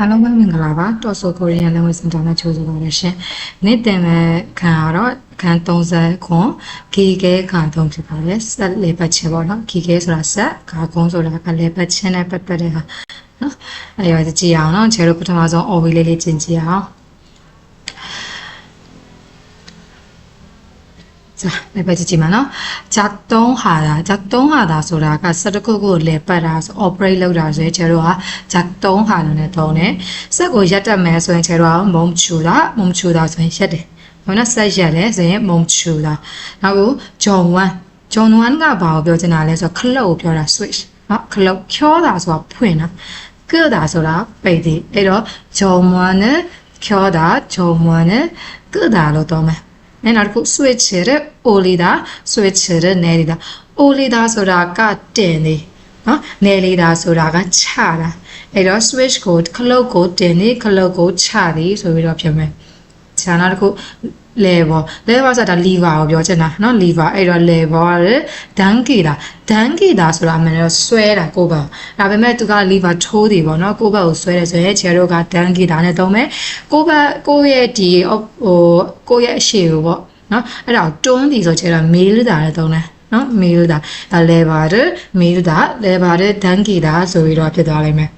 အားလုံးပဲမင်္ဂလာပါတော်ဆိုကိုရီးယားလက်ဝဲစင်တာနဲ့ချိုးဆိုပါရရှင်နေ့တင်မဲ့ခံရတော့အခန်း30ခွန်ဂီကဲခံသုံးဖြစ်ပါတယ်ဆက်လေပတ်ချင်ပေါ့နော်ဂီကဲဆိုတာဆက်ဂါကုန်းဆိုတာကလေပတ်ချင်နဲ့ပတ်သက်တဲ့ဟာနော်အဲ့ရောကြည့်အောင်နော်ခြေတို့ပထမဆုံး OV လေးလေးကျင်ကြည့်အောင် 자, 네 번째 지만 어. 작동하다. 작동하다ဆိုတာကစက်တစ်ခုခုကိုလဲပတ်တာဆို operate လုပ်တာဆိုရင်ကျတော့က 작동하는 နဲ့တုံးတယ်။စက်ကိုရက်တက်မယ်ဆိုရင်ကျတော့မုံချူတာမုံချူတာဆိုရင်ရက်တယ်။ဟုတ်နော်စက်ရက်တယ်ဆိုရင်မုံချူတာ။နောက်ကိုဂျုံဝမ်ဂျုံဝမ်ကဘာကိုပြောချင်တာလဲဆိုတော့ခလုတ်ကိုပြောတာ switch နော်ခလုတ်ချောတာဆိုတာဖွင့်တာ။ကဲတာဆိုတာပိတ်တယ်။အဲ့တော့ဂျုံဝမ်နဲ့ချောတာဂျုံဝမ်နဲ့ကဲတာလို့တော့မယ်။ နဲ့နောက်တစ်ခု switcher အိုလီတာ switcher နယ်လီတာအိုလီတာဆိုတာကတင်နေနော်နယ်လီတာဆိုတာကချတာအဲ့တော့ switch ကိုခလုတ်ကိုတင်နေခလုတ်ကိုချသည်ဆိုပြီးတော့ဖြစ်မယ်ခြာနောက်တစ်ခု level level ဆိုတာ lever ကိုပြောချင်တာเนาะ lever အဲ့တော့ level ရဒန်ကီတာဒန်ကီတာဆိုတာအမှန်တော့ဆွဲတာကိုယ့်ဘက်ဒါပေမဲ့သူက lever ထိုးတယ်ပေါ့เนาะကိုယ့်ဘက်ကိုဆွဲတယ်ဆိုရင်ခြေတို့ကဒန်ကီတာနဲ့တုံးမယ်ကိုယ့်ဘက်ကိုယ့်ရဲ့ဒီဟိုကိုယ့်ရဲ့အရှိကိုပေါ့နော်အဲ့ဒါကိုတွန်းသည်ဆိုချေတော့မေးလတာလည်းသုံးတယ်နော်မေးလတာဒါလဲပါတယ်မေးလတာလဲပါတယ်ဒန်ကီတာဆိုပြီးတော့ဖြစ်သွားလိမ့်မယ်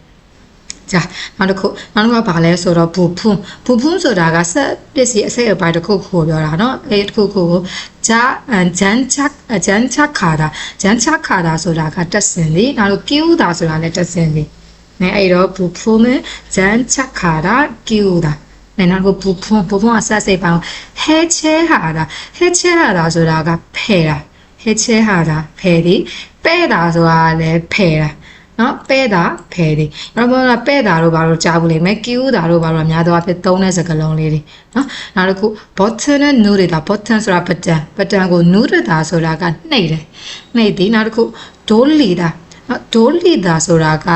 ကြာနောက်တစ်ခုနောက်တစ်ခုကဘာလဲဆိုတော့ဘူဖုန်းဘူဖုန်းဆိုတာကဆက်ပစ္စည်းအစိတ်အပိုင်းတစ်ခုခုကိုပြောတာเนาะအဲ့တစ်ခုခုကိုဂျာဂျန်ချက်ဂျန်ချက်ခါတာဂျန်ချက်ခါတာဆိုတာကတက်စင်လေနောက်လို့ကျူးတာဆိုတာလည်းတက်စင်လေနဲအဲ့တော့ဘူဖုန်းနဲ့ဂျန်ချက်ခါတာကျူးတာနဲနောက်ကိုဘူဖုန်းဘူဖုန်းကဆက်စိတ်ပိုင်းဟဲချဲဟာတာဟဲချဲဟာတာဆိုတာကဖဲတာဟဲချဲဟာတာဖဲဒီပဲ့တာဆိုတာလည်းဖဲတာ နော်ပဲ့တာဖဲဒီနောက်ဘာလဲပဲ့တာတို့ဘာလို့ကြားဘူးလိမ့်မယ်ကျူးတာတို့ဘာလို့အများတော့အဖြစ်သုံးတဲ့စကားလုံးလေးတွေနော်နောက်တစ်ခု button နဲ့ node တာ button ဆိုတာ button button ကို node တာဆိုတာကနှိပ်တယ်နှိပ်သည်နောက်တစ်ခု door leader နော် door leader ဆိုတာက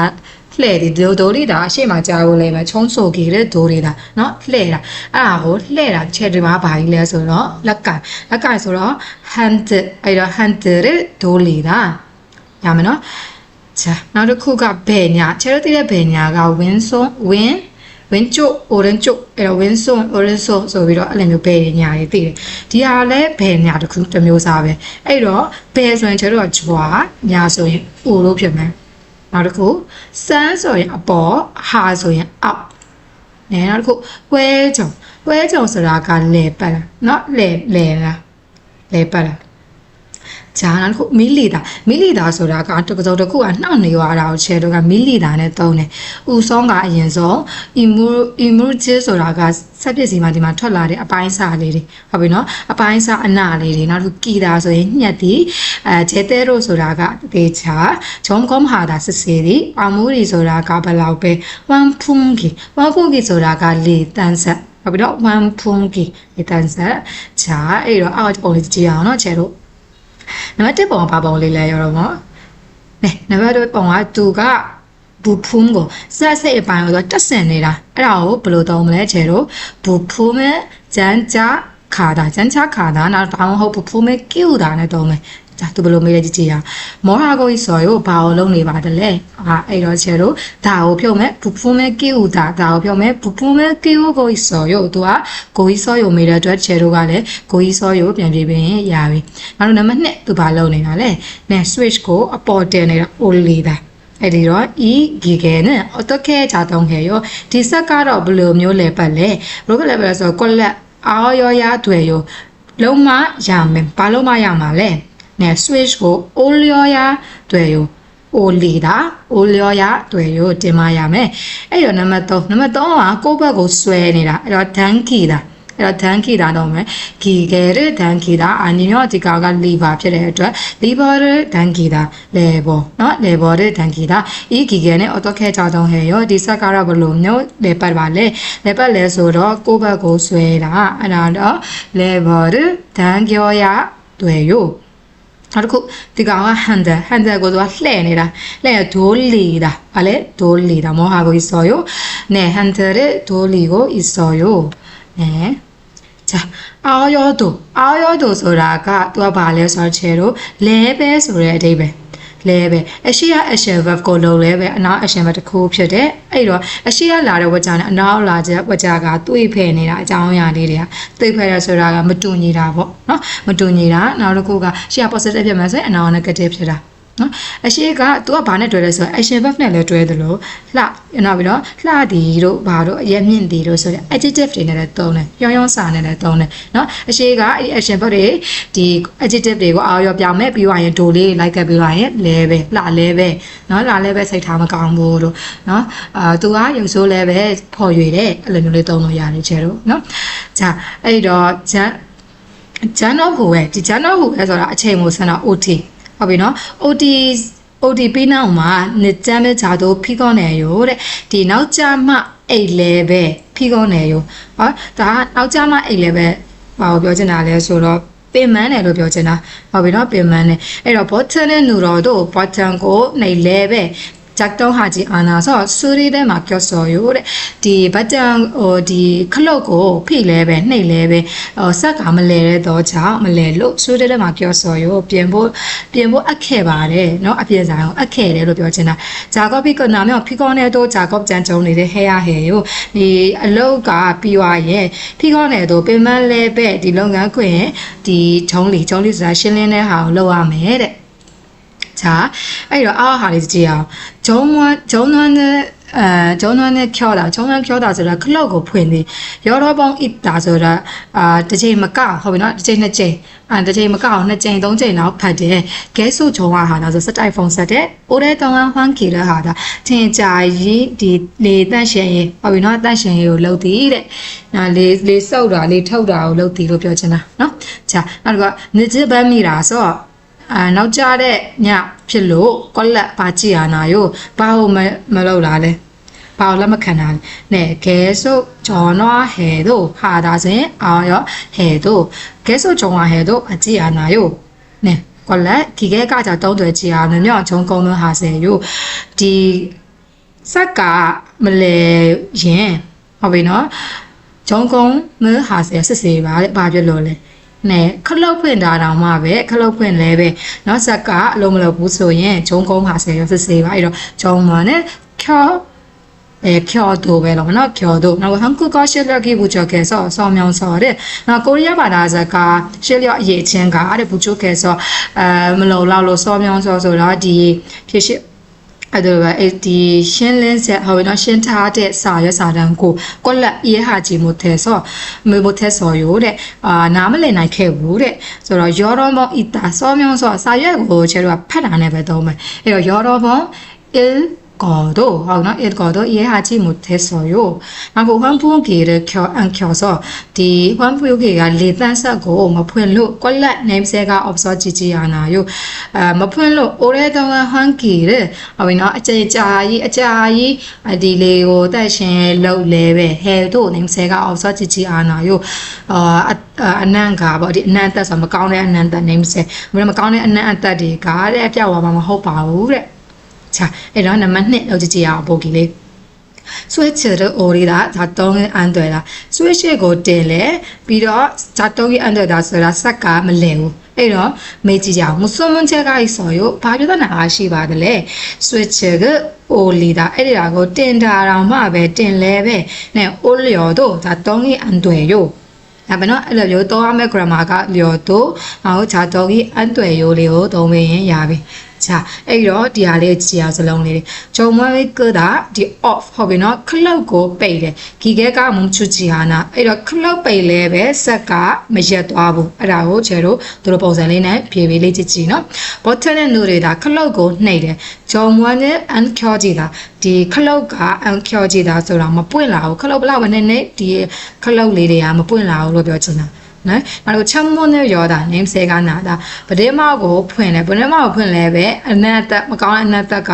လှဲ့ဒီဒိုရီတာအရှိမကြားဘူးလေမချုံးဆိုကြီးတဲ့ဒိုရီတာเนาะလှဲ့တာအဲ့ဒါကိုလှဲ့တာချက်ဒီမှာဘာကြီးလဲဆိုတော့လက်ကင်လက်ကင်ဆိုတော့ hand အဲ့တော့ hand တဲ့ဒိုရီတာရမယ်เนาะ ချာနောက်တစ်ခုကဘယ်ညာချဲတို့သိတဲ့ဘယ်ညာက win song win ဝင်းကျုပ် orange ကျုပ်အဲ့တော့ win song orange song ဆိုပြီးတော့အဲ့လိုမျိုးဘယ်ညာတွေသိတယ်ဒီဟာလည်းဘယ်ညာတစ်ခုတစ်မျိုးစားပဲအဲ့တော့ဘယ်ဆိုရင်ကျတော့ဂျွာညာဆိုရင် o လို့ဖြစ်မယ်နောက်တစ်ခုစမ်းဆိုရင်အပေါ်ဟာဆိုရင်အောက်နဲနောက်တစ်ခုဝဲကြုံဝဲကြုံဆိုတာကလဲပတ်လားเนาะလဲလဲလားလဲပတ်လား ဂျာနောက်တစ်ခုမီလီတာမီလီတာဆိုတာကတကစုံတစ်ခုကနှောက်နေရတာကိုချဲတော့ကမီလီတာနဲ့သုံးတယ်။ဥဆုံးကအရင်ဆုံး imu imurge ဆိုတာကဆက်ပစ္စည်းမှာဒီမှာထွက်လာတဲ့အပိုင်းစာလေးတွေဟုတ်ပြီနော်အပိုင်းစာအနာလေးတွေနောက်တစ်ခုကီတာဆိုရင်ညက်တီအဲဂျဲတဲရိုဆိုတာကတေချာဂျုံကွန်ဟာတာစစ်စေးဒီအမူရီဆိုတာကဘယ်လောက်ပဲဝမ်ဖုန်ကီဝမ်ဖုန်ကီဆိုတာကလေတန်းဆက်ဟုတ်ပြီနော်ဝမ်ဖုန်ကီလေတန်းဆက်ဂျာအဲ့တော့အောက်ပုံလေးကြည့်အောင်နော်ချဲတို့ နံပါတ်1ပုံကဘာပုံလေးလဲရောတော့နော်နဲနံပါတ်2ပုံကသူကဘူဖုံကိုဆက်စိတ်အပိုင်းကိုတက်ဆင်နေတာအဲ့ဒါကိုဘယ်လိုသုံးမလဲချေတို့ဘူဖုံမဲ့ဂျန်ချာခါတာဂျန်ချာခါတာနောက်ဒါမှမဟုတ်ဘူဖုံမဲ့ကျူတာနဲ့သုံးမယ် ဒါသူဘယ်လိုမေးလဲကြည့်ကြည့်ရမောဟာကိုကြီးဆော်ကိုဘာအောင်လုပ်နေပါတလဲအာအဲ့တော့ဆရာတို့ဒါကိုဖြုတ်မဲ့ဘူဖူမဲကိူဒါဒါကိုဖြုတ်မဲ့ဘူဖူမဲကိူကိုကြီးဆော်ကိုသူကကိုကြီးဆော်ကိုမေးတဲ့အတွက်ဆရာတို့ကလည်းကိုကြီးဆော်ကိုပြန်ပြေးပြင်ရပြီငါတို့နံပါတ်1သူဘာလုပ်နေတာလဲနဲ switch ကိုအပေါ်တင်နေတာ only ဒါအဲ့ဒီတော့ e gigan နဲ့ autocad ချတောင်းခဲ့ရောဒီဆက်ကတော့ဘယ်လိုမျိုးလဲပတ်လဲ robot level ဆိုတော့ collect အော်ရောရတွေ့ရောလုံးမရမယ်ဘာလို့မရမှာလဲ 네 switch 고 올려야 돼 요. 올리다 올려야 돼 요. 제마야 메. 에요 넘버 3. 넘버 3가 꼬박고 쇠니 다. 에러 단키 다. ဲ့တော့ဒန်ခီတာတော့မယ်ဂီဂေရဒန်ခီတာအာနီယောဒီကာကလီဘာဖြစ်တဲ့အတွက်လီဘာရဒန်ခီတာလေဘောနော်လေဘောရဒန်ခီတာဤဂီဂေနဲ့အော်တိုခဲချောင်းတုံးဟဲရောဒီဆက်ကတော့ဘလို့မျိုးလေပတ်ပါလေလေပတ်လဲဆိုတော့ကိုဘက်ကိုဆွဲတာအဲ့ဒါတော့လေဘောရဒန်ကျော်ရတွေ့ရော နောက်တစ်ခုဒီကောင်က handle handle ကိုသူကလှည့်နေတာလှည့်ရဒိုးလီတာဗာလေဒိုးလီတာမောဟာကိုစော်ယောနဲ handle ရဲ့ဒိုးလီကိုအစော်ယောနဲ 자, 아여도, 아여도ဆိုတာကသူကဘာလဲဆိုတော့ချေတို့လဲပဲဆိုတဲ့အဓိပ္ပာယ် လဲပဲအရှိရ action verb ကိုလုံးလဲပဲအနောက် action verb တစ်ခုဖြစ်တယ်အဲ့တော့အရှိရလာတဲ့ဝကြနဲ့အနောက်လာတဲ့ဝကြကတွေးဖယ်နေတာအကြောင်းအရာလေးတွေကတွေးဖယ်ရဆိုတာကမတူညီတာပေါ့နော်မတူညီတာနောက်တစ်ခုကရှေ့က positive ဖြစ်မှာဆိုရင်အနောက် negative ဖြစ်တာ နော်အရှိက तू ကဘာနဲ့တွဲလဲဆိုတော့ action verb နဲ့လည်းတွဲသလိုလှနောက်ပြီးတော့လှသည်တို့ဘာတို့အရက်မြင့်သည်တို့ဆိုတဲ့ adjective တွေနဲ့လည်းသုံးတယ်ရောင်းရောင်းစာနဲ့လည်းသုံးတယ်နော်အရှိကအဲ့ဒီ action verb တွေဒီ adjective တွေကိုအာရောပြောင်းမဲ့ပြီးသွားရင်ဒိုလေးလိုက်ခဲ့ပြီးသွားရင်လဲပဲလှလဲပဲနော်လှလဲပဲစိတ်ထားမကောင်းဘူးတို့နော်အာ तू ကရုပ်ဆိုးလဲပဲဖော်ရွေတဲ့အဲ့လိုမျိုးလေးသုံးလို့ရတယ်ချဲတို့နော်ဂျာအဲ့တော့ဂျန်ဂျန်တော့ဟိုပဲဒီဂျန်တော့ဟိုပဲဆိုတာအချိန်ကိုဆန်တော့ OT ဟုတ်ပြီနော် OT OT ပေးနောက်မှာနေတမ်းပဲဂျာတို့ဖိကောနေရောတဲ့ဒီနောက်ကြမှအိတ်လဲပဲဖိကောနေရောဟောဒါကနောက်ကြမှအိတ်လဲပဲဘာကိုပြောချင်တာလဲဆိုတော့ပင်မန်းတယ်လို့ပြောချင်တာဟုတ်ပြီနော်ပင်မန်းတယ်အဲ့တော့ bottom နဲ့ neuro တို့ bottom ကိုနေလဲပဲ ဂျက်တော့ဟာကြီးအာနာဆိုဆူရီတဲ့မှာပြောစော်ရိုတဲ့ဒီဘတ်တန်ဟိုဒီခလုတ်ကိုဖိလဲပဲနှိပ်လဲပဲဟိုဆက်ကမလဲတဲ့တော့ကြောင့်မလဲလို့ဆူရီတဲ့မှာပြောစော်ရိုပြင်ဖို့ပြင်ဖို့အပ်ခဲ့ပါတယ်เนาะအပြင်ဆိုင်ကိုအပ်ခဲ့တယ်လို့ပြောချင်တာဂျာကော့ဖိကနာမြောက်ဖိကောနဲ့တော့ဂျာကော့ကြံကြုံနေတဲ့ဟဲရဟဲရိုဒီအလုတ်ကပြီးွားရဲ့ဖိကောနဲ့တော့ပင်မလဲပဲဒီလုပ်ငန်းခွင်ဒီဂျုံလီဂျုံလီဆိုတာရှင်းလင်းတဲ့ဟာကိုလုပ်ရမယ်တဲ့ 자အဲ့တော့အားဟာလေးကြည့်အောင် ဂျုံနွမ်းဂျုံနွမ်းနဲ့အဲဂျုံနွမ်းနဲ့ခေါ်တာဂျုံနွမ်းခေါ်တာဆိုတာခလုတ်ကိုဖွင့်ပြီးရောတော့ပေါင်းအစ်တာဆိုတာအာတစ်ချိန်မကဟုတ်ပြီနော်တစ်ချိန်နှစ်ချိန်အာတစ်ချိန်မကအောင်နှစ်ချိန်သုံးချိန်တော့ဖတ်တယ်ဂဲဆုဂျုံဟာဒါဆိုစတိုက်ဖုန်းဆက်တဲ့အိုးတဲ့တောင်းဟန်ခီရဟာဒါချင်းကြာရင်ဒီလေတန့်ရှင်ရေးဟုတ်ပြီနော်တန့်ရှင်ရေးကိုလှုပ်သည်တဲ့နာလေလေစုပ်တာလေထုတ်တာကိုလှုပ်သည်လို့ပြောချင်တာနော်자နောက်တစ်ခါနေချပန်းမိတာဆိုတော့ အာနောက်ကြတဲ့ညဖြစ်လို့ကောလက်ပါကြည့်ရနာယောဘာလို့မမလုပ်လာလဲဘာလို့လက်မခံတာလဲနဲကဲဆုပ်ဂျော်နွားဟဲတို့ဟာဒါစဉ်အာရောဟဲတို့ကဲဆုပ်ဂျော်နွားဟဲတို့အကြည့်ရနာယောနဲကောလက်ဒီကဲကကြတုံးတွေကြည့်ရမယ်မြောက်ချုံကုန်းလို့ဟာစေယောဒီစက်ကမလဲရင်ဟုတ်ပြီနော်ဂျုံကုန်းမဟာစေစစ်စေပါတဲ့ဘာဖြစ်လို့လဲ နဲ့ခလုတ်ဖွင့်တာတောင်မှပဲခလုတ်ဖွင့်လဲပဲเนาะဇက်ကအလုံးမလုပ်ဘူးဆိုရင်ဂျုံကုန်းပါဆယ်ရစစ်စေးပါအဲ့တော့ဂျုံမနဲ့ခေါ်အဲခေါ်တော့ပဲလို့နော်ခေါ်တော့နောက်ဟန်ကူကရှယ်လကိဘူချောကဲဆောဆောင်းမြောင်းဆောတဲ့နောက်ကိုရီးယားဘာသာစကားရှယ်လျော့အရေးချင်းကအဲ့ဘူချိုကဲဆောအဲမလုံလောက်လို့ဆောင်းမြောင်းဆောဆိုတော့ဒီဖြစ်ရှိ အဲ့ဒါပဲအဲ့ဒီရှင်းလင်းဆက်ဟောနော်ရှင်းထားတဲ့စာရွက်စာတမ်းကိုကွက်လက်အေးဟာကြီးမို့ထဲဆောမေမို့ထဲဆောရိုတဲ့အာနားမလည်နိုင်ခဲ့ဘူးတဲ့ဆိုတော့ယောရောမောအီတာစောမြောင်းဆောစာရွက်ကိုကျတော့ဖတ်တာနဲ့ပဲသုံးမယ်အဲ့တော့ယောရောမော il 거도 하고 일 거도 이해하지 못했어요. 하고 환풍기를 켜 안 켜서 디 환풍기가 리단사고 뭐 푼로 꼴라 냄새가 없어지지 않아요. 아, 뭐 푼로 오래동안 환기를 어이나 짜이 짜이 디레고 대신 로레베 해도 냄새가 없어지지 않아요. 어, 아, 안난가 뭐 디, 안난다 ဆိုမကောင်းတဲ့အနန္တ 냄새. မကောင်းတဲ့အနန္တတွေကတဲ့အပြောက်သွားမှာမဟုတ်ပါဘူးတဲ့ 자 이런 남만네 여지지야 보기래 switcher ori da zatong an dwe da switcher ကိုတင်လဲပြီးတော့ zatong an dwe da ဆိုတာဆက်ကမလင်ဘူးအဲ့တော့မေးကြည့်ကြအောင်မစွန်မွန်ချက်ကကြီးဆိုရုပ်ဘာပြဿနာအားရှိပါသလဲ switcher က oli da အဲ့ဒီဒါကိုတင်တာတော့မှပဲတင်လဲပဲနဲ့ olio တို့ zatong an dwe ရုပ်ဒါပေမဲ့အဲ့လိုမျိုးသုံးရမယ့် grammar ကလျော်တို့ဟောဇာတော်ကြီးအံ့ွယ်ရိုးလေးကိုသုံးပေးရင်ရပြီ 자အဲ့တော့ဒီဟာလေးကြည်အောင်စလုံးလေးဂျုံမွေးကဒါဒီ off ဟုတ်ပြီနော်ခလုတ်ကိုပိတ်တယ်ဂီကဲကမုံချူချီဟာနာအဲ့တော့ခလုတ်ပိတ်လဲပဲဆက်ကမရက်သွားဘူးအဲ့ဒါကိုကျဲတို့တို့ပုံစံလေးနဲ့ဖြေပေးလေးကြည့်ကြည့်နော် bottom နဲ့ no တွေဒါခလုတ်ကိုနှိပ်တယ်ဂျုံမွေးနဲ့ uncure ကြည့်တာဒီခလုတ်က uncure ကြည့်တာဆိုတာမပွင့်လာဘူးခလုတ်ဘလောက်ပဲနဲ့နဲ့ဒီခလုတ်လေးတွေကမပွင့်လာဘူးလို့ပြောချင်တာ နော်နောက်တော့ချမ်းမွန်းနဲ့ရောတာ name ဆဲကနာတာဗဒင်းမောက်ကိုဖွင့်တယ်ဗဒင်းမောက်ကိုဖွင့်လဲပဲအနတ်သက်မကောင်းတဲ့အနတ်သက်က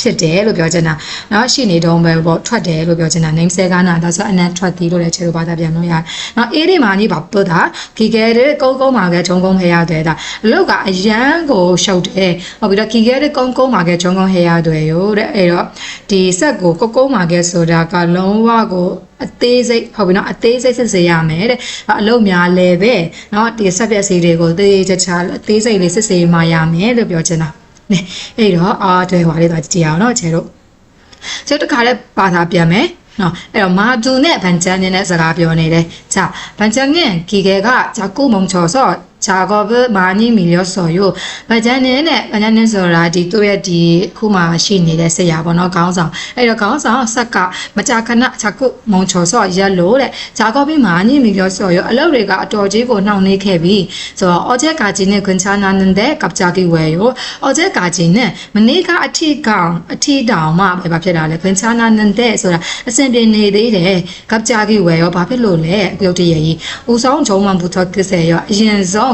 ဖြစ်တယ်လို့ပြောချင်တာနော်ရှိနေတော့ပဲပေါ့ထွက်တယ်လို့ပြောချင်တာ name ဆဲကနာတာဆိုအနတ်ထွက်သည်လို့လည်းခြေလိုပါတာပြန်လို့ရတယ်နော်အေးဒီမာကြီးပါပုတ်တာဂီကဲတဲ့ကုန်းကုန်းမှာကဂျုံကုန်းဟဲရတဲ့ဒါအလုတ်ကအရန်ကိုရှုပ်တယ်ဟုတ်ပြီးတော့ဂီကဲတဲ့ကုန်းကုန်းမှာကဂျုံကုန်းဟဲရတဲ့ရောတဲ့အဲ့တော့ဒီဆက်ကိုကုန်းကုန်းမှာကဆိုတာကလုံးဝကိုအသေးစိတ်ဟုတ်ပြီနော်အသေးစိတ်စစ်စေရမယ်တဲ့အလုပ်များလဲပဲနော်ဒီဆက်ပြက်စီတွေကိုသေချာချာအသေးစိတ်လေးစစ်စေမှရမယ်လို့ပြောချင်တာနဲအဲ့တော့အာတွေဟွာလေးတော့ကြည့်အောင်နော်ခြေတို့ခြေတို့တခါလဲဘာသာပြန်မယ်နော်အဲ့တော့မာဂျူနဲ့ဗန်ချန်နဲ့စကားပြောနေတယ်။ဂျာဗန်ချန်ကဂီဂေကဂျာကိုမုံချော်ဆော့ 작업을 많이 밀렸어요. 반찬은 반찬은ဆိုတာဒီသူ့ရဲ့ဒီခုမှရှိနေတဲ့ဆရာပေါ့နော်ခေါင်းဆောင်အဲ့တော့ခေါင်းဆောင်ဆက်ကမကြာခဏ 자꾸 멈춰서ရက်လို့တဲ့ 작업이 많이 밀렸어요. အလုပ်တွေကအတော်ကြီးကိုနှောင့်နှေးခဲ့ပြီဆိုတော့ 어제까지는 괜찮았는데 갑자기 왜요? 어제까지는 မနေ့ကအထီကောင်အထီတောင်မှပဲဘာဖြစ်တာလဲ 괜찮았는데ဆိုတာအဆင်ပြေနေသေးတယ် 갑자기 왜요? ဘာဖြစ်လို့လဲပြုတ်တရကြီးဦးဆောင်ဂျုံမှ부터 끄세요. အရင်ဆုံး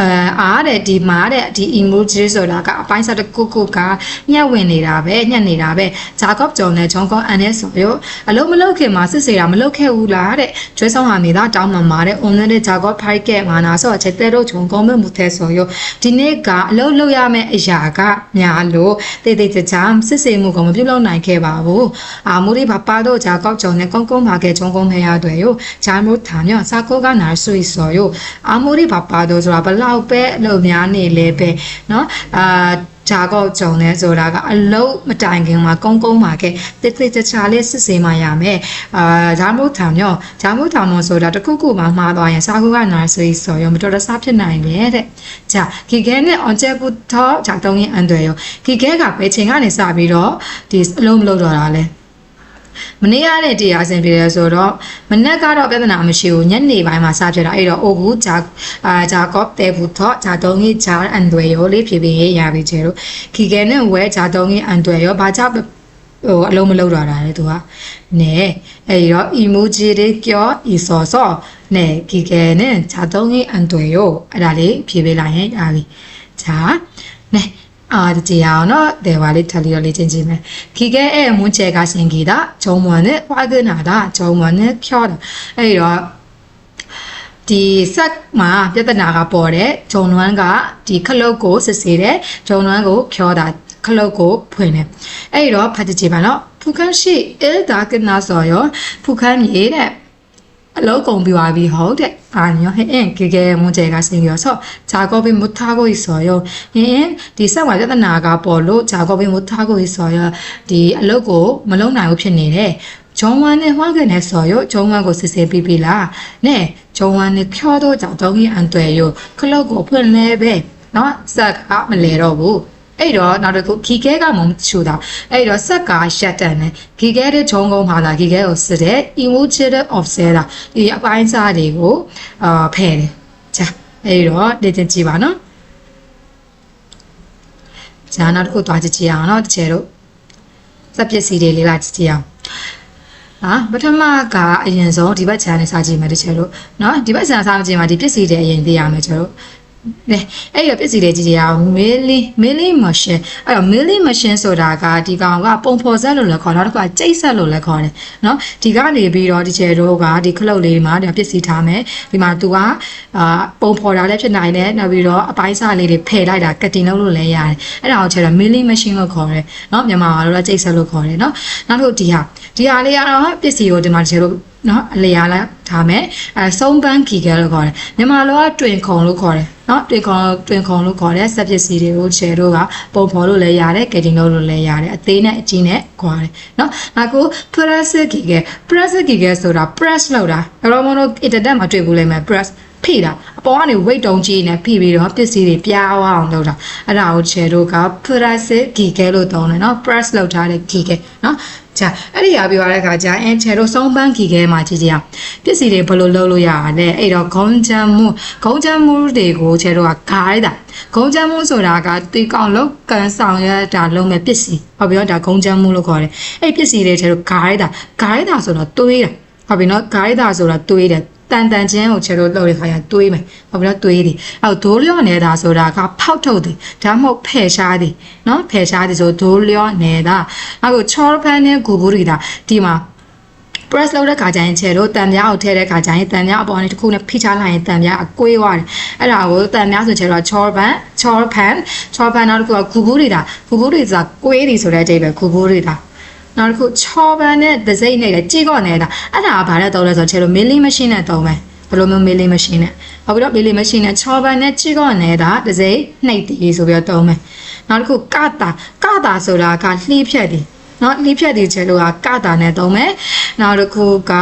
အဲအားတဲ့ဒီမှာတဲ့ဒီ emoji ဆိုတာကအပိုင်းစားတစ်ခုခုကညှက်ဝင်နေတာပဲညှက်နေတာပဲဂျာကော့ဂျုံနဲ့ဂျုံကောအန်နဲ့ဆိုရောအလုံးမလုံးခင်မှာစစ်စေတာမလုံးခဲ့ဘူးလားတဲ့ကျွဲဆောင်ဟာမိသားတောင်းမှမှာတဲ့ online တဲ့ဂျာကော့ဖိုက်ကဲမှာနာဆိုအချက်တဲ့တော့ဂျုံကောမမှုထဲဆိုရောဒီနေ့ကအလုံးလုံးရမယ့်အရာကများလို့တိတ်တိတ်ကြကြစစ်စေမှုကမပြုတ်လောက်နိုင်ခဲ့ပါဘူးအာမိုးရီဘာပါတော့ဂျာကော့ဂျုံနဲ့ကုန်းကုန်းပါခဲ့ဂျုံကုန်းဖရတွေရောဂျာမိုးထာမြောစာကိုကနာဆွေဆိုရောအာမိုးရီဘာပါတော့ဆိုတာဘလက်ပဲအလုပ်များနေလဲပဲเนาะအာဂျာကော့ဂျုံနဲ့ဆိုတာကအလုံးမတိုင်ခင်မှာကုန်းကုန်းပါခဲ့တိတ်တိတ်ကြကြလေးစစ်စေးမှရမယ်အာဂျာမိုးထာမြောဂျာမိုးထာမောဆိုတာတခုခုမှမှားသွားရင်စာကိုကနာဆွေဆိုရောမတော်တဆဖြစ်နိုင်လေတဲ့ဂျာဂီဂဲနဲ့အောင်ကျက်ဘူးတော့ဂျာတုံးရင်အန်တွေရောဂီဂဲကဘယ်ချိန်ကနေစပြီးတော့ဒီအလုံးမလုပ်တော့တာလဲ မနေ့ရတဲ့တရားအဆင်ပြေတယ်ဆိုတော့မနက်ကတော့ပြဿနာမရှိဘူးညနေပိုင်းမှာစဖြစ်တာအဲ့တော့အိုဘူးဂျာအာဂျာကော့တဲဘူးတော့ဂျာတုံးကြီးဂျာအန်တွေရောလေးဖြည်းဖြည်းရပြီချေတို့ခီကဲနဲ့ဝဲဂျာတုံးကြီးအန်တွေရောဘာကြောင့်ဟိုအလုံးမလုံးတော့တာလေသူကနဲအဲ့တော့ emoji တွေကြောဤစောစောနဲခီကဲနဲ့ဂျာတုံးကြီးအန်တွေရောအဲ့ဒါလေးဖြည်းဖြည်းလိုက်ရင်ရပြီဂျာ နဲအာကြည့်အောင်နော်ဒေဝါလေးထပ်ပြီးတော့လေ့ကျင့်ကြည့်မယ်ခီကဲအဲ့မွန်းချေကစင်ကြီးတာဂျုံမွန်နဲ့ဝါကနာတာဂျုံမွန်နဲ့ဖြောတာအဲ့တော့ဒီဆက်မှာပြဿနာကပေါ်တယ်ဂျုံနွမ်းကဒီခလုတ်ကိုစစ်ဆေးတယ်ဂျုံနွမ်းကိုဖြောတာခလုတ်ကိုဖွင့်တယ်အဲ့တော့ဖတ်ကြည့်ပါနော်ဖူခန်းရှိအဲဒါကနာဆိုရောဖူခန်းမြေတဲ့ အလောက်ကုန်ပြီးပါပြီဟုတ်တဲ့။အာညဟင်အင်ကေကေမွန်ကျဲကစင်ရောဆော့ဂျာကောဘီမုထာကိုဤဆော်ရောဟင်အင်ဒီဆက်ဝါပြဿနာကပေါ်လို့ဂျာကောဘီမုထာကိုဤဆော်ရောဒီအလောက်ကိုမလုံးနိုင်ဘူးဖြစ်နေတယ်။ဂျုံဝမ်နဲ့ဟွားကနေဆော်ရောဂျုံဝမ်ကိုစစ်ဆေးပြီးပြီလား။နဲ့ဂျုံဝမ်နဲ့ဖြောတော့ကြောင့်တောင်းကြီးအန်တွေရောခလုတ်ကိုဖွင့်လဲပဲ။နော်ဆက်ကမလဲတော့ဘူး။ အဲ့တော့နောက်တစ်ခုဂီကဲကမုံချူတာအဲ့တော့ဆက်ကရှက်တန်နဲ့ဂီကဲတဲ့ဂျုံကုန်းပါတာဂီကဲကိုစစ်တဲ့ emotion of seller ဒီအပိုင်းစားတွေကိုအာဖယ်တယ်ဂျာအဲ့တော့တင်တင်ကြည့်ပါနော်ဂျာနောက်တစ်ခုသွားကြည့်ကြည့်အောင်နော်တချေတို့စက်ပစ္စည်းတွေလေးလာကြည့်ကြည့်အောင်ဟာပထမကအရင်ဆုံးဒီဘက်ခြံနဲ့စာကြည့်မယ်တချေတို့နော်ဒီဘက်ခြံစာကြည့်မှာဒီပစ္စည်းတွေအရင်သိရမယ်ကျတို့ အဲ့ရပစ္စည်းတွေကြည့်ကြရအောင် milli milli machine အဲ့တော့ milli machine ဆိုတာကဒီကောင်ကပုံဖော်ဆက်လို့လည်းခေါ်တော့တစ်ခါကြိတ်ဆက်လို့လည်းခေါ်တယ်เนาะဒီကနေပြီးတော့ဒီချေတို့ကဒီခလုတ်လေးမှာဒီပစ္စည်းထားမယ်ဒီမှာ तू ကအာပုံဖော်တာလည်းဖြစ်နိုင်တယ်နောက်ပြီးတော့အပိုင်းစားလေးတွေဖယ်လိုက်တာကတ်တင်လုပ်လို့လည်းရတယ်အဲ့ဒါကိုချေတော့ milli machine လို့ခေါ်တယ်เนาะမြန်မာမှာတော့ကြိတ်ဆက်လို့ခေါ်တယ်เนาะနောက်တစ်ခုဒီဟာဒီဟာလေးကတော့ပစ္စည်းကိုဒီမှာချေတို့နော်အလျာလာထားမယ်အဲဆုံးပန်းခီကဲလို့ခေါ်တယ်မြန်မာလိုကတွင်ခုံလို့ခေါ်တယ် နော်တွင်ခုံတွင်ခုံလို့ခေါ်တဲ့စက်ပစ္စည်းတွေကိုချယ်တို့ကပုံဖော်လို့လည်းရတယ်ကက်တင်လုပ်လို့လည်းရတယ်အသေးနဲ့အကြီးနဲ့ခွာတယ်နော်အခု press ခီကဲ press ခီကဲဆိုတာ press လောက်တာအဲ့တော့မလို့ internet မှာတွေ့ဘူးလိမ့်မယ် press ဖိတာအပေါ်ကနေ weight တုံးကြီးနဲ့ဖိပြီးတော့ပစ္စည်းတွေပြားအောင်လုပ်တာအဲ့ဒါကိုချယ်တို့က press ခီကဲလို့သုံးတယ်နော် press လောက်ထားတဲ့ခီကဲနော် じゃအဲ့ဒီရပြောရတဲ့အခါကျအန်ချယ်တို့စုံပန်းခီခဲမှာကြည့်ကြအောင်ပစ္စည်းတွေဘယ်လိုလုပ်လို့ရရလဲအဲ့တော့ဂုံချမ်းမှုဂုံချမ်းမှုတွေကိုချယ်တို့ကဂါးရတာဂုံချမ်းမှုဆိုတာကတီကောင်လောက်ကန်ဆောင်ရတာလုံးမဲ့ပစ္စည်းဟောပြောဒါဂုံချမ်းမှုလို့ခေါ်တယ်အဲ့ပစ္စည်းတွေချယ်တို့ဂါးရတာဂါးရတာဆိုတော့တွေးတာဟုတ်ပြီနော်ဂါးရတာဆိုတာတွေးတယ် တန်တန်ချင်းကိုချေတို့လှုပ်တဲ့ခါကျတွေးမယ်ဟုတ်ပြီနော်တွေးတယ်အဲ့တော့ဒိုးလျော့နေတာဆိုတာကဖောက်ထုတ်တယ်ဒါမှမဟုတ်ဖယ်ရှားတယ်နော်ဖယ်ရှားတယ်ဆိုဒိုးလျော့နေတာအခုချောဖန်နဲ့ဂူဘူးရီတာဒီမှာ press လုပ်တဲ့ခါကျရင်ခြေတို့တန်ပြားကိုထည့်တဲ့ခါကျရင်တန်ပြားအပေါ်ကနေတစ်ခုနဲ့ဖိချလိုက်ရင်တန်ပြားအကွေးသွားတယ်အဲ့ဒါကိုတန်ပြားဆိုခြေတို့ချောပန်ချောပန်ချောပန်နောက်တစ်ခုကဂူဘူးရီတာဂူဘူးရီဆိုတာကွေးရီဆိုတဲ့အချိန်ပဲဂူဘူးရီတာ နောက်တစ်ခုချောပန်နဲ့ဒစိမ့်နဲ့လည်းကြေကော့နေတာအဲ့ဒါကဘာနဲ့သုံးလဲဆိုတော့ခြေတို့ milling machine နဲ့သုံးမယ်ဘယ်လိုမျိုး milling machine နဲ့ဟောပြီးတော့ milling machine နဲ့ချောပန်နဲ့ကြေကော့နေတာဒစိမ့်နှိပ်တီးဆိုပြီးတော့သုံးမယ်နောက်တစ်ခုကတာကတာဆိုတာကလှီးဖြတ်တယ်နော်လှီးဖြတ်တယ်ခြေတို့ကကတာနဲ့သုံးမယ်နောက်တစ်ခုက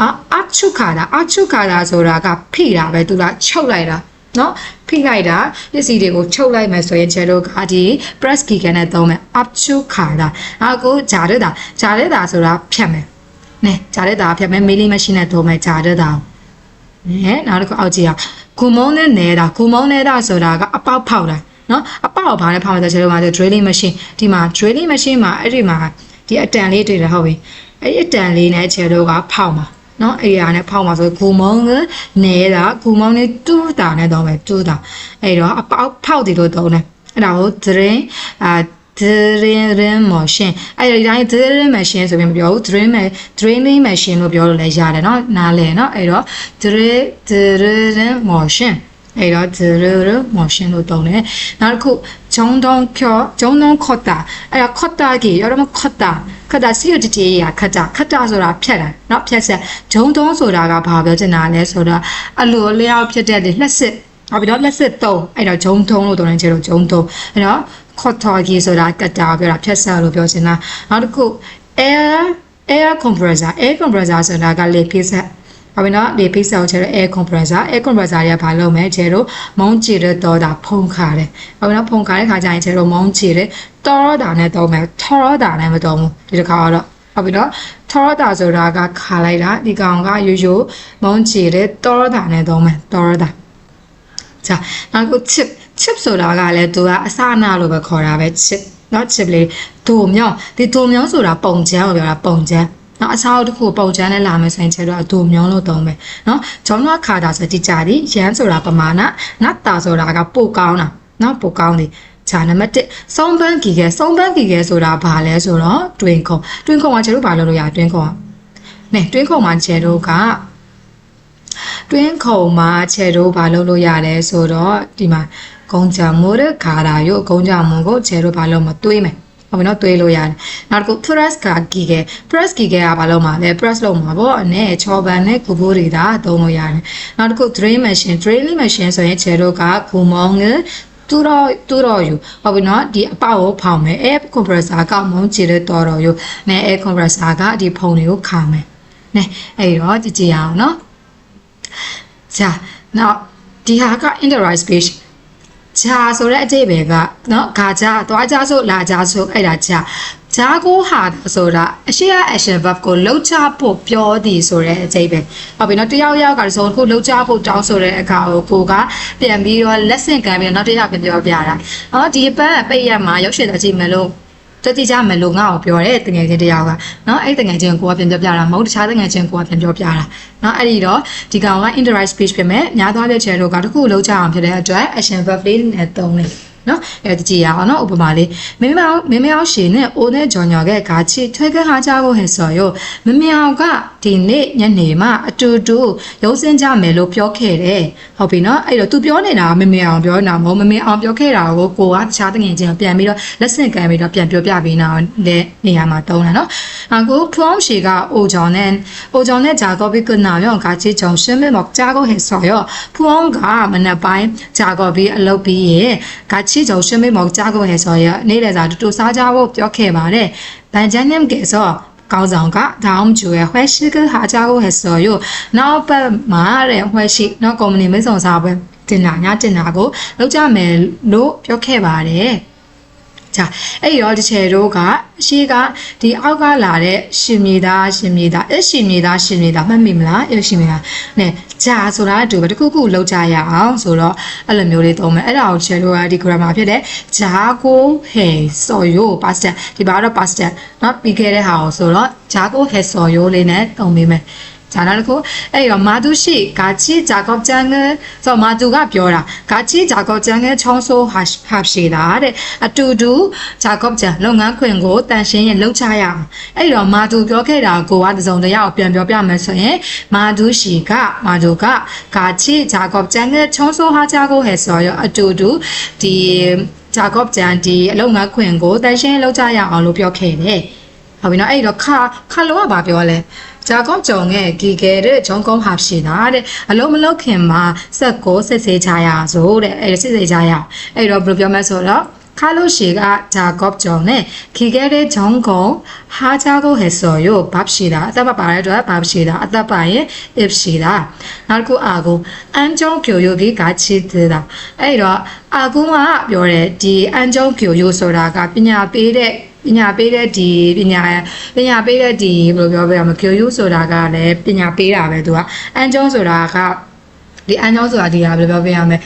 အာအချုခါတာအချုခါတာဆိုတာကဖိတာပဲသူကချုပ်လိုက်တာ နော်ဖိလိုက်တာပစ္စည်းတွေကိုချုပ်လိုက်မယ်ဆိုရင်ကျတော့ကဒီ press key နဲ့သုံးမယ်အချုခါတာအခုဂျာရတာဂျာရတာဆိုတာဖြတ်မယ်နဲဂျာရတာဖြတ်မယ် mailing machine နဲ့သုံးမယ်ဂျာရတာနဲနောက်တစ်ခုအောက်ကြည့်အောင်ဂူမုံနဲ့နေတာဂူမုံနေတာဆိုတာကအပေါက်ဖောက်တာနော်အပေါက်ဘာနဲ့ဖောက်လဲဆိုတော့ကျတော့ drilling machine ဒီမှာ drilling machine မှာအဲ့ဒီမှာဒီအတန်လေးတွေ့တယ်ဟုတ်ပြီအဲ့ဒီအတန်လေးနဲ့ခြေတော့ကဖောက်မှာ နော်အဲ့ရနဲ့ဖောက်မှာဆိုဂူမုံနဲ့နေတာဂူမုံနဲ့တူးတာနဲ့တော့မယ်တူးတာအဲ့တော့အပေါက်ဖောက်တယ်လို့သုံးတယ်အဲ့ဒါကို drain အာ drain machine အဲ့ဒီတိုင်း drain machine ဆိုပြီးမပြောဘူး drain draining machine လို့ပြောလို့လည်းရတယ်เนาะနားလဲเนาะအဲ့တော့ drain drain machine အဲ့တော့ drain machine လို့တောင်းတယ်နောက်တစ်ခုဂျုံတုံးကျော်ဂျုံတုံးခေါ်တာအဲ့ဒါခေါ်တာကြီးရတော့ခေါ်တာခတ်တာစီရတတီရခတ်တာခတ်တာဆိုတာဖြတ်တာเนาะဖြတ်ဆက်ဂျုံတုံးဆိုတာကဘာပြောချင်တာလဲဆိုတော့အလိုအလျောက်ဖြစ်တဲ့လက်စစ်နောက်ပြီးတော့လက်စစ်သုံးအဲ့တော့ဂျုံထုံးလို့တောင်းနေချေတော့ဂျုံထုံးအဲ့တော့ခေါ်တော်ကြီးဆိုတာကတ်တာပြောတာဖြတ်ဆက်လို့ပြောချင်တာနောက်တစ်ခု air air compressor air compressor ဆိုတာကလေဖိဆက် ဘာဖြစ်နော်ဒီဖိဆောင်ချဲတဲ့ air compressor air compressor တွေကဘာလုပ်မလဲချဲတို့မုန်းချီတဲ့တော့တာဖုံခါတယ်ဘာဖြစ်နော်ဖုံခါတဲ့ခါကျရင်ချဲတို့မုန်းချီတဲ့တော်တာနဲ့တော့မယ်ထော်တာနဲ့မတော့ဘူးဒီတစ်ခါတော့ဟုတ်ပြီနော်ထောတာဆိုတာကခါလိုက်တာဒီကောင်ကရိုးရိုးမုန်းချီတဲ့တောတာနဲ့သုံးမယ်တောတာじゃနောက်ခု chip chip ဆိုတာကလည်းသူကအစအနလို့ပဲခေါ်တာပဲ chip နော် chip လေးဒုံမြောင်းဒီဒုံမြောင်းဆိုတာပုံချမ်းကိုပြောတာပုံချမ်း နော်အစားအုပ်တစ်ခုပုံချမ်းနဲ့လာမယ်ဆိုရင်ကျတော့ဒိုမြောင်းလို့သုံးမယ်နော်ဂျောင်းနွားခါတာဆိုတိကြသည်ရမ်းဆိုတာပမာဏနတ်တာဆိုတာကပိုကောင်းတာနော်ပိုကောင်းတယ်ဂျာနံပါတ်1စုံပန်းကီကဲစုံပန်းကီကဲဆိုတာဘာလဲဆိုတော့တွင်ခုံတွင်ခုံကကျတို့ဘာလုပ်လို့ရတွင်ခုံကနဲတွင်ခုံမှာကျတို့ကတွင်းခုံမှာခြေတို့ဘာလုပ်လို့ရလဲဆိုတော့ဒီမှာဂုံကြမိုးတဲ့ခါတာရုပ်ဂုံကြမိုးကိုခြေတို့ဘာလုပ်မတွေးမယ် ဟုတ်ပြီနော်တွေးလို့ရတယ်နောက်တစ်ခု press ကကီကဲ press ကီကဲကဘာလုပ်မှာလဲ press လုပ်မှာပေါ့အနေချောပန်နဲ့ကူဘိုးတွေဒါသုံးလို့ရတယ်နောက်တစ်ခု drain machine draining machine ဆိုရင်ခြေတို့ကဂူမောင်းနဲ့တူတော့တူတော့ယူဟုတ်ပြီနော်ဒီအပေါက်ကိုဖောင်မယ် air compressor ကမုန်းချေတဲ့တော်တော်ယူနဲ air compressor ကဒီဖုန်တွေကိုခါမယ်နဲအဲ့တော့ကြည့်ကြည့်အောင်နော်ဂျာနောက်ဒီဟာက indirect speech ဂျာဆိုတဲ့အတိပဲကနော်ဂါဂျာသွားဂျာဆိုလာဂျာဆိုအဲ့ဒါဂျာဂျာကိုဟာဆိုတာအရှိရ action verb ကိုလှုပ်ချဖို့ပြောသည်ဆိုတဲ့အတိပဲဟုတ်ပြီနော်တယောက်ယောက်ကဆိုခုလှုပ်ချဖို့တောင်းဆိုတဲ့အခါကိုကိုကပြန်ပြီးတော့ lesson ကံပြီးတော့နောက်တစ်ယောက်ပြန်ပြောပြတာအော်ဒီပတ်ပိတ်ရမှာရုပ်ရှင်အကြည့်မလို့ ကြက်ကြည့်ကြမယ်လို့ငါ့ကိုပြောတယ်တငယ်ချင်းတယောက်ကနော်အဲ့တငယ်ချင်းကိုကပြန်ပြောပြတာမဟုတ်တခြားတငယ်ချင်းကိုကပြန်ပြောပြတာနော်အဲ့ဒီတော့ဒီကောင်က interact speech ဖြစ်မဲ့များသွားပြချေလို့ကတခုလုံးကြအောင်ဖြစ်တဲ့အတွက် action verb လေးနဲ့သုံးလိုက်နော်အဲ့ဒီကြည့်ရအောင်နော်ဥပမာလေးမင်းမောင်မင်းမောင်ရှင်နဲ့အိုနဲ့ဂျွန်ညော်ကကာချီထွဲကဟာကြကိုဟဲ့ဆော်ယောမင်းမောင်က ဒီနေ့ညနေမှအတူတူရုံးစင်းကြမယ်လို့ပြောခဲ့တယ်ဟုတ်ပြီနော်အဲ့တော့ तू ပြောနေတာမင်းမေအောင်ပြောနေတာမဟုတ်မင်းအောင်ပြောခဲ့တာကိုကိုကတခြားတငယ်ချင်းပြန်ပြီးတော့လက်ဆင့်ကမ်းပြီးတော့ပြန်ပြောပြပေးနေတာလည်းနေရာမှာတုံးတာနော်အခုဖုံးရှီကအိုဂျော်နဲ့အိုဂျော်နဲ့ဂျာကောဘီကနာရောဂါချီဂျုံရှင်းမေမောက်ဂျာကိုဟဲ့ဆိုရောဖုံးကမနက်ပိုင်းဂျာကောဘီအလုပ်ပြီးရဲ့ဂါချီဂျုံရှင်းမေမောက်ဂျာကိုဟဲ့ဆိုရနေ့လည်စာတူတူစားကြဖို့ပြောခဲ့ပါတယ်ဗန်ဂျန်နမ်ကဲဆို ကောင်းဆောင်ကဒါအောင်ကျူရဲ့ where she ကဟာကြကိုဟဲ့ဆိုရနောက်ပတ်မှာတဲ့ where she နောက်ကုမ္ပဏီမိတ်ဆောင်စားပွဲတင်တာညတင်တာကိုလောက်ကြမယ်လို့ပြောခဲ့ပါတယ် 자အဲ့ရောဒီချေတို့ကအရှိကဒီအောက်ကလာတဲ့ရှင်မြေသားရှင်မြေသားအဲ့ရှင်မြေသားရှင်မြေသားမှတ်မိမလားအဲ့ရှင်မြေသားနဲ့ဂျာဆိုတာအတူပဲတခုခုလောက်ကြရအောင်ဆိုတော့အဲ့လိုမျိုးလေးသုံးမယ်အဲ့ဒါကိုချေတို့ကဒီ grammar ဖြစ်တဲ့ဂျာကိုဟေဆော်ယို past tense ဒီပါတော့ past tense เนาะပြီးခဲ့တဲ့ဟာကိုဆိုတော့ဂျာကိုဟေဆော်ယိုလေးနဲ့သုံးပေးမယ် ဂျာနောက်တစ်ခုအဲ့တော့မာသူရှိဂါချီဂျာကော့ဂျန်ငယ်ဆိုမာသူကပြောတာဂါချီဂျာကော့ဂျန်ငယ်ချောင်းဆိုးဟာဟာရှိတာတဲ့အတူတူဂျာကော့ဂျန်လုပ်ငန်းခွင်ကိုတန်ရှင်းရင်လုပ်ချရအောင်အဲ့တော့မာသူပြောခဲ့တာကိုကတစုံတရာကိုပြန်ပြောပြမယ်ဆိုရင်မာသူရှိကမာသူကဂါချီဂျာကော့ဂျန်ငယ်ချောင်းဆိုးဟာချကိုဟဲ့ဆိုရအတူတူဒီဂျာကော့ဂျန်ဒီအလုံငါခွင်ကိုတန်ရှင်းလောက်ကြရအောင်လို့ပြောခဲ့တယ်။ဟုတ်ပြီနော်အဲ့တော့ခါခါလောကဘာပြောလဲ ဂျာကော့ဂျုံရဲ့ဂီဂယ်တဲ့ဂျုံကုန်းဟာရှိတာတဲ့အလုံးမလုံးခင်မှာစက်ကိုစစ်စေးချရဆိုတဲ့အဲ့စစ်စေးချရအဲ့တော့ဘယ်လိုပြောမလဲဆိုတော့ခါလို့ရှိကဂျာကော့ဂျုံနဲ့ခီခဲ့တဲ့ဂျုံကုန်းဟာချာကိုဟဲဆိုယိုဘပ်ရှိတာအသက်ပါပါတဲ့အတွက်ဘပ်ရှိတာအသက်ပါရင် if ရှိတာနောက်တစ်ခုအာကိုအန်ဂျုံကျိုယိုဂီကချီတဲ့တာအဲ့တော့အာကူကပြောတယ်ဒီအန်ဂျုံကျိုယိုဆိုတာကပညာပေးတဲ့ ပညာပေးတဲ့ဒီပညာပညာပေးတဲ့ဒီဘယ်လိုပြောပြရမလဲကျိုယိုဆိုတာကလည်းပညာပေးတာပဲသူကအန်ဂျုံဆိုတာကဒီအန်ဂျုံဆိုတာဒီကဘယ်လိုပြောပြရမလဲ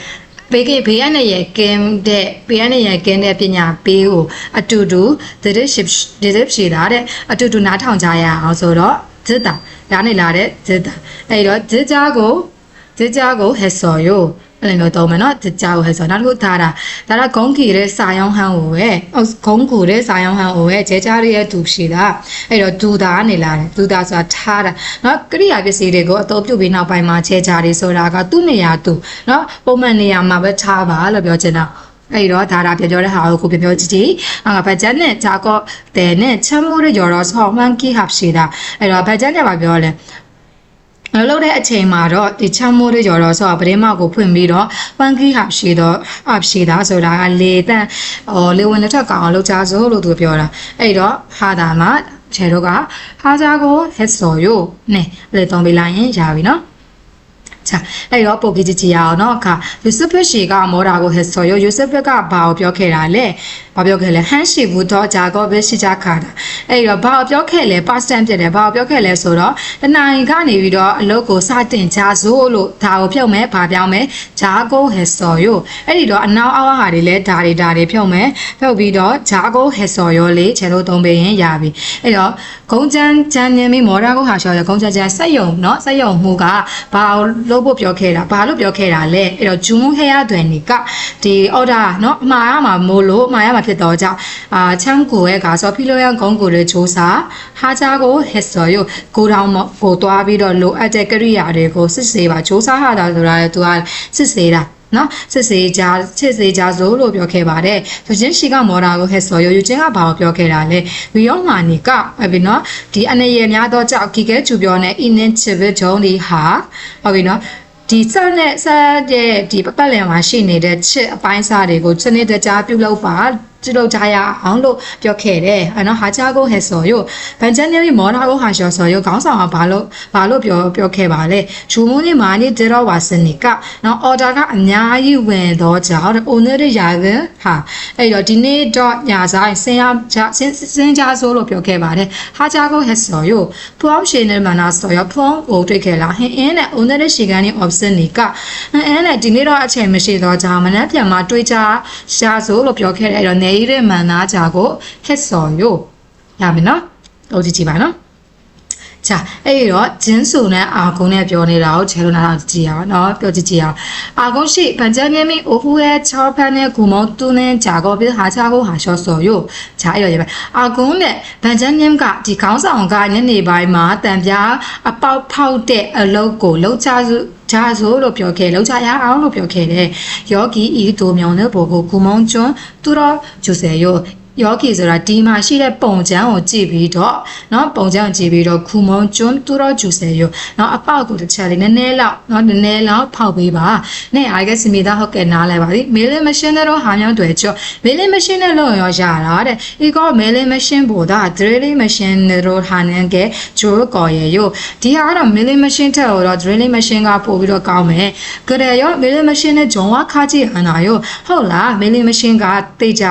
ဘေးကဘေးရနဲ့ရကင်းတဲ့ဘေးရနဲ့ရကင်းတဲ့ပညာပေးကိုအတူတူ leadership leadership ရှိတာတဲ့အတူတူနားထောင်ကြရအောင်ဆိုတော့ဇစ်တာဒါနဲ့လာတဲ့ဇစ်တာအဲ့တော့ဇစ်ကြကိုဇစ်ကြကိုဟက်ဆော်ယို အဲ့လိုတော့မယ်နော်ဇစ်ကြကိုဟက်ဆော်နောက်တစ်ခုဒါတာဒါကဂုံးခီတဲ့စာယောင်းဟန်းကိုပဲဂုံးကူတဲ့စာယောင်းဟန်းကိုပဲကျဲကြရရဲ့သူရှိတာအဲ့တော့ဒူတာကနေလာတယ်ဒူတာဆိုတာထားတာနော်ကရိယာပစ္စည်းတွေကိုအသုံးပြုပြီးနောက်ပိုင်းမှာကျဲကြရဆိုတာကသူ့နေရာသူနော်ပုံမှန်နေရာမှာပဲထားပါလို့ပြောချင်တာအဲ့တော့ဒါဒါပြောပြောတဲ့ဟာကိုကိုပြောပြောကြည့်ကြည့်ငါဘတ်ဂျက်နဲ့ဂျာကော့တဲ့နဲ့ချမ်းမိုးရရော်တော့ဆောင်းမှန်ကီဟပ်ရှိတာအဲ့တော့ဘတ်ဂျက်နဲ့ပြောလဲအ လုပ်တဲ့အချိန်မှာတော့ဒီချမ်းမိုးတွေကြော်တော့ဆိုတော့ပရင်းမောက်ကိုဖွင့်ပြီးတော့ပန်ကီဟာရှိတော့အပ်ရှိတာဆိုတာကလေတန့်ဟောလေဝင်တစ်ထက်ကောင်အောင်လုပ်ကြစို့လို့သူပြောတာအဲ့တော့ဟာတာမှာခြေတော့ကဟာကြကိုဟက်ဆော်ယိုနဲလေတုံးပေးလိုက်ရင်ရပြီနော် ချာအဲ့တော့ပိုကကြီးကြီးရအောင်เนาะအခါယူဆဖက်ရှီကမောတာကိုဟဲဆိုရယူဆဖက်ကဘာကိုပြောခဲ့တာလဲ ဘာပြောခဲ့လဲဟန်ရှီဘူးတော့ဂျာကောပဲရှိကြခါတာအဲ့တော့ဘာကိုပြောခဲ့လဲပါစတန်ပြတယ်ဘာကိုပြောခဲ့လဲဆိုတော့တနင်္ဂနွေကနေပြီးတော့အလုပ်ကိုစတင်ကြစို့လို့ဒါကိုဖြုတ်မယ်ဘာပြောင်းမယ်ဂျာကောဟဲဆိုရအဲ့ဒီတော့အနောက်အောက်ဟာတွေလဲဒါတွေဒါတွေဖြုတ်မယ်ဖြုတ်ပြီးတော့ဂျာကောဟဲဆိုရလေးခြေလို့သုံးပေးရင်ရပြီအဲ့တော့ဂုံချန်ချန်နေမီမော်ရာကိုဟာရှော်ရဂုံချန်ချန်စက်ယုံเนาะစက်ယုံမှုကဘာလို့ဖို့ပြောခဲ့တာဘာလို့ပြောခဲ့တာလဲအဲ့တော့ဂျွန်းဟဲရတွင်နေကဒီ order เนาะအမှားရမှာမို့လို့အမှားရမှာ ဖြစ်တော့ကြောင့်အာချမ်းကိုရဲ့ကဆိုဖီလိုရန်ဂုံကိုရဲ့ဂျိုးစာဟာချာကိုဟက်ဆော်ယိုကိုတောင်ကိုတွားပြီးတော့လိုအပ်တဲ့ကရိယာတွေကိုစစ်စေးပါဂျိုးစာဟာတာဆိုတာလေသူကစစ်စေးတာနော်စစ်စေးကြစစ်စေးကြဆိုလို့ပြောခဲ့ပါတယ်သူချင်းရှိကမော်တာကိုဟဲ့ဆိုရယူချင်းကဘာကိုပြောခဲ့တာလဲဝီယောမာနီကအဲ့ပြီနော်ဒီအနေရများတော့ကြောက်ခိကဲကျူပြောနေအင်းနင်းချစ်ဘဂျုံဒီဟာဟုတ်ပြီနော်ဒီစက်နဲ့စက်ရဲ့ဒီပတ်ပတ်လည်မှာရှိနေတဲ့ချစ်အပိုင်းစားတွေကိုစနစ်တကျပြုလုပ်ပါ ပြုလုပ်ကြရအောင်လို့ပြောခဲ့တယ်။အဲနော်ဟာချာကိုဟဲဆိုယိုဗန်ချန်နီမော်နာကိုဟာရှောဆိုယိုခေါင်းဆောင်ကဘာလို့ဘာလို့ပြောပြောခဲ့ပါလဲ။ချူမွန်းနေမာနေဒေရောဝါစနိကနော်အော်ဒါကအများကြီးဝင်တော့ကြောင့်အိုနရရာကဟာအဲ့တော့ဒီနေ့တော့ညာဆိုင်စင်ရစင်စင်ကြဆိုလို့ပြောခဲ့ပါတယ်။ဟာချာကိုဟဲဆိုယိုဖုန်းရှင်နေမနာဆိုယိုဖုန်းကိုတွေ့ခဲ့လားဟင်းအင်းနဲ့အိုနရရှိကန်နေ option နိကအင်းနဲ့ဒီနေ့တော့အချိန်မရှိတော့ကြောင့်မနက်ပြန်မှတွေးကြရှာဆိုလို့ပြောခဲ့တယ်အဲ့တော့နေရတဲ့မန်နာကြကိုဟက်ဆော်ယိုရမယ်နော်ဟုတ်ကြည့်ကြည့်ပါနော် ချာအဲ့ဒီတော့ဂျင်းဆူနဲ့အာကုန်းနဲ့ပြောနေတာကိုချဲလို့နားထောင်ကြည့်ရအောင်နော်ပြောကြည့်ကြည့်အောင်အာကုန်းရှိဗန်ဂျန်မြမီအိုဟူရဲ့ချောဖန်နဲ့ဂူမောတူနဲ့ဂျာကောပြဟာချာကိုဟာရှော့ဆော်ယိုချာအဲ့တော့ရပါအာကုန်းနဲ့ဗန်ဂျန်မြမ်ကဒီခေါင်းဆောင်ကညနေပိုင်းမှာတံပြားအပေါက်ဖောက်တဲ့အလုပ်ကိုလှုပ်ချစုဂျာဆိုလို့ပြောခဲ့လောက်ချရအောင်လို့ပြောခဲ့တယ်ယောဂီဤဒိုမြောင်တဲ့ဘောကိုဂူမုံကျွန်းသူတော်ဂျိုဆယ်ယော ယောဂီဆိုတာဒီမှာရှိတဲ့ပုံချမ်းကိုကြည့်ပြီးတော့เนาะပုံချမ်းကိုကြည့်ပြီးတော့ခူမုံကျွန်းသူတော်ဂျူဆယ်ယောเนาะအပေါက်ကိုတစ်ချက်လေးနည်းနည်းလောက်เนาะနည်းနည်းလောက်ဖောက်ပေးပါနဲ့အားကစမီသားဟုတ်ကဲ့နားလဲပါလိမေးလေးမရှင်းတော့ဟာမြောင်းတွေချောမေးလေးမရှင်းတဲ့လို့ရောရတာတဲ့ဒီကောမေးလေးမရှင်းဖို့ဒါဒရလေးမရှင်းတော့ဟာနန်းကဂျိုကော်ရဲ့ယောဒီဟာကတော့မေးလေးမရှင်းတဲ့တော့ဒရလေးမရှင်းကပို့ပြီးတော့ကောင်းမယ်ကြရရောမေးလေးမရှင်းတဲ့ဂျုံဝါခါကြည့်ဟန်နာယောဟုတ်လားမေးလေးမရှင်းကတေချာ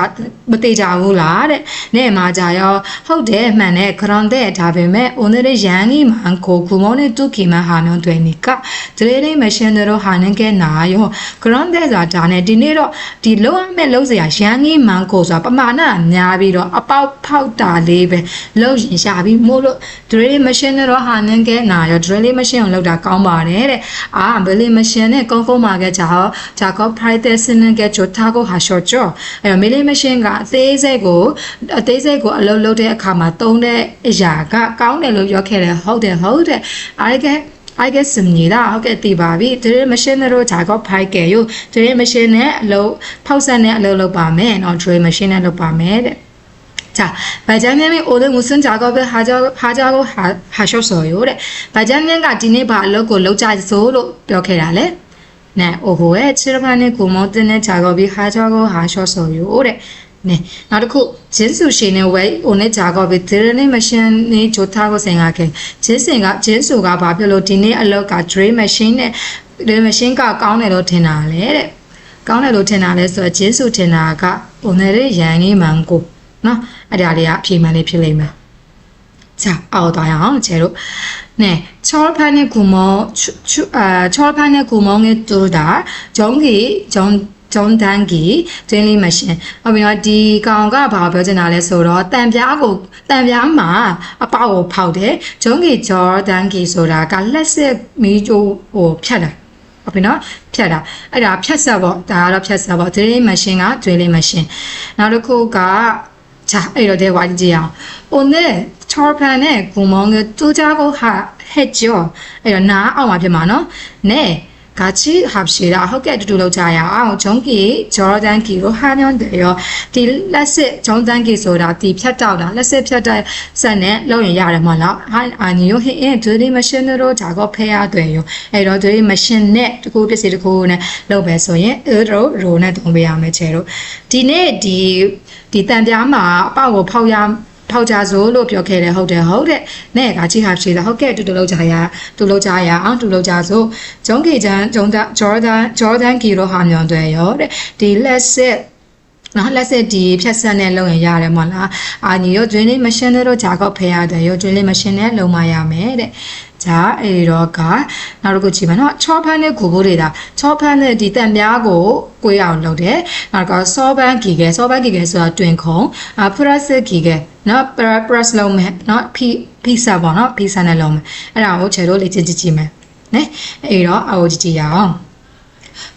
မတေချာဘူး လားတဲ့နဲ့မှာကြရောဟုတ်တယ်မှန်တယ်ခရွန်တဲ့ဒါပေမဲ့ 오늘의 양이 많고 구멍이 뚫기만 하면 되니까 드레링 머신으로 하는 게 나아요 그런데 자네 ဒီနေ့တော့ဒီလုံးအမဲ့လုံးစရာရန်ကြီးမန်ကိုဆိုတာပမာဏအများပြီးတော့အပေါက်ဖောက်တာလေးပဲလုံးရင်ရှာပြီးမို့လို့ drill machine နဲ့တော့ဟာနင်းကဲနာရော drill machine ကိုလောက်တာကောင်းပါတယ်တဲ့အာ drill machine နဲ့ကုန်းကုန်းမှာကကြာတော့ဂျာကော့ practice နဲ့ကကြိုထားကိုဟာရှော့ကြောအဲ့တော့ milling machine ကအသေးစိတ်ကို အသေးစိတ်ကိုအလုပ်လုပ်တဲ့အခါမှာသုံးတဲ့အရာကကောင်းတယ်လို့ပြောခဲ့တယ်ဟုတ်တယ်ဟုတ်တယ်အားကဲ I guess နေတာဟုတ်ကဲ့တည်ပါပြီဒီမရှင်းတို့ဂျာကောဖိုက်ကဲယူဒီမရှင်းနဲ့အလုပ်ဖောက်ဆက်နဲ့အလုပ်လုပ်ပါမယ်เนาะ drill machine နဲ့လုပ်ပါမယ်တဲ့자 바자님이 오늘 무슨 작업을 하자, 하자고 하, 하셨어요? 래 바자님과 디네 발로고 로자소로 뼈케라래 네, 오후에 칠판에 구멍 뚫는 작업이 하자고 하셨어요. 래 네, 나도 진수 씨는 왜 오늘 작업이 드러내 머신이 좋다고 생각해? 진수가 진수가 바별로 디네 알로가 드릴 머신에 드릴 머신가 가운데로 되나래? 가운데로 되나래? 서 진수 되나가 오늘의 양이 많고, 너 아리아리아 비만이 필리면. 자, 아우다양 제로. 네, 철판의 구멍, 추, 추, 아, 철판의 구멍에 뚫다 전기 전 ဂျုံတန်ကီဒင်းလေးမရှင်ဟုတ်ပြီနော်ဒီကောင်ကဘာပြောချင်တာလဲဆိုတော့တန်ပြားကိုတန်ပြားမှာအပေါက်ကိုဖောက်တယ်ဂျုံကီဂျော်ဒန်ကီဆိုတာကလက်စစ်မီးကြိုးဟိုဖြတ်တာဟုတ်ပြီနော်ဖြတ်တာအဲ့ဒါဖြတ်ဆက်ပေါ့ဒါကတော့ဖြတ်ဆက်ပေါ့ဒင်းလေးမရှင်ကဒွေးလေးမရှင်နောက်တစ်ခုက자အဲ့တော့대화ကြည့်အောင်오늘 철판에 구멍을 뚫자고 하, 했죠.အဲ့တော့နားအောင်မှာဖြစ်မှာ ဂါချီဟပ်ရှေတာဟုတ်ကဲ့တူတူလောက်ကြရအောင်ဂျုံကီဂျော်ဒန်ကီကိုဟာညွန်တယ်ရောဒီလက်စစ်ဂျုံဒန်ကီဆိုတာဒီဖြတ်တောက်တာလက်စစ်ဖြတ်တဲ့ဆက်နဲ့လုပ်ရင်ရတယ်မလားဟာအာညိုဟင်းအင်းဒူလီမရှင်တို့ဂျာကောဖဲရတယ်ရောအဲ့တော့ဒူလီမရှင်နဲ့တကူပစ္စည်းတကူနဲ့လုပ်ပဲဆိုရင်အဲ့တော့ရိုနဲ့တုံးပေးရမယ်ချေတို့ဒီနေ့ဒီဒီတန်ပြားမှာအပေါ့ကိုဖောက်ရ ထောက်ကြစို့လို့ပြောခဲ့တယ်ဟုတ်တယ်ဟုတ်တဲ့နဲ့ကကြီးဟာရှိတာဟုတ်ကဲ့တူတူလောက်ကြရတူလောက်ကြရအောင်တူလောက်ကြစို့ဂျုံကီဂျန်ဂျုံဒဂျော်ဒန်ဂျော်ဒန်ကီရောဟာမြောင်တွေရောတဲ့ဒီလက်စစ်နော်လက်စစ်ဒီဖြတ်ဆက်နဲ့လုပ်ရင်ရတယ်မဟုတ်လားအာညီရောကျွင်းလေးမရှင်းတော့ဂျာကောက်ဖဲရတယ်ရောကျွင်းလေးမရှင်းနဲ့လုံမရမယ်တဲ့ဂျာအဲ့တော့ကနောက်တစ်ခုကြည့်မယ်နော်ချောဖန်းနဲ့ဂူဘိုးတွေဒါချောဖန်းနဲ့ဒီတန်ပြားကိုကိုရအောင်လုပ်တယ်နောက်ကစောပန်းကီကဲစောပန်းကီကဲဆိုတာတွင်ခုံအာဖရစ်ကီကဲ နော် press လုံးမယ်နော် p pizza ပေါ့နော် pizza နဲ့လုံးမယ်အဲ့ဒါကိုချေတို့လေ့ကျင့်ကြည့်ကြည့်မယ်နဲအဲ့တော့အဟိုကြည့်ကြည့်ရအောင်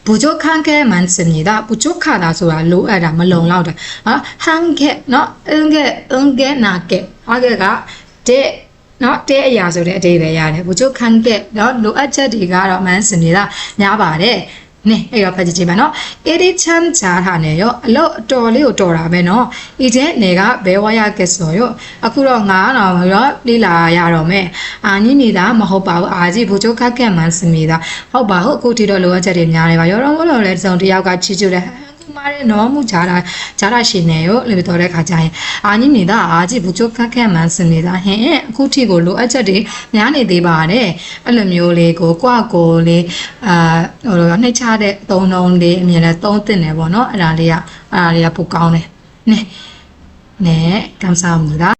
ဘူဂျိုခန်ကဲမန်စင်နီဒါဘူဂျိုခါဒါဆိုတာလိုအပ်တာမလုံလောက်တာဟာဟန်ကဲနော်အင်ကဲအင်ကဲနာကဲဟာကဲကတဲ့နော်တဲ့အရာဆိုတဲ့အတိပဲရတယ်ဘူဂျိုခန်ကဲနော်လိုအပ်ချက်တွေကတော့မန်စင်နီဒါများပါတယ် 네အဲ့တော့ဖတ်ကြည့်ကြည့်ပါနော်အေဒီချမ်ဂျာဟာနဲ့ရောအလို့အတော်လေးကိုတော်တာပဲနော်ဤတဲ့နေကဘဲဝါရကက်ဆိုရောအခုတော့ငါတော့ရောလိလာရတော့မယ်အာနိနေတာမဟုတ်ပါဘူးအာကြီးဘူချိုခက်ကက်မန်စမီတာဟုတ်ပါဟုတ်အခုထိတော့လိုအပ်ချက်တွေများနေပါရောတော့မလို့လဲစုံတယောက်ကချီချူတ ကူမာတဲ့နော်မှုဂျာတာဂျာတာရှင်နေရောလေတော်တဲ့ခါကျရင်အာညီနေတာအာကြည့်ဘူးချိုးခက်ခက်မှန်စင်နေတာဟင်အခုထိကိုလိုအပ်ချက်တွေများနေသေးပါတယ်အဲ့လိုမျိုးလေးကိုကွာကိုလေးအာဟိုနှိမ့်ချတဲ့သုံးလုံးလေးအမြင်နဲ့သုံးတင်နေပေါ့နော်အဲ့ဒါလေးကအဲ့ဒါလေးကပိုကောင်းတယ်နဲနဲကမ်ဆာမူလား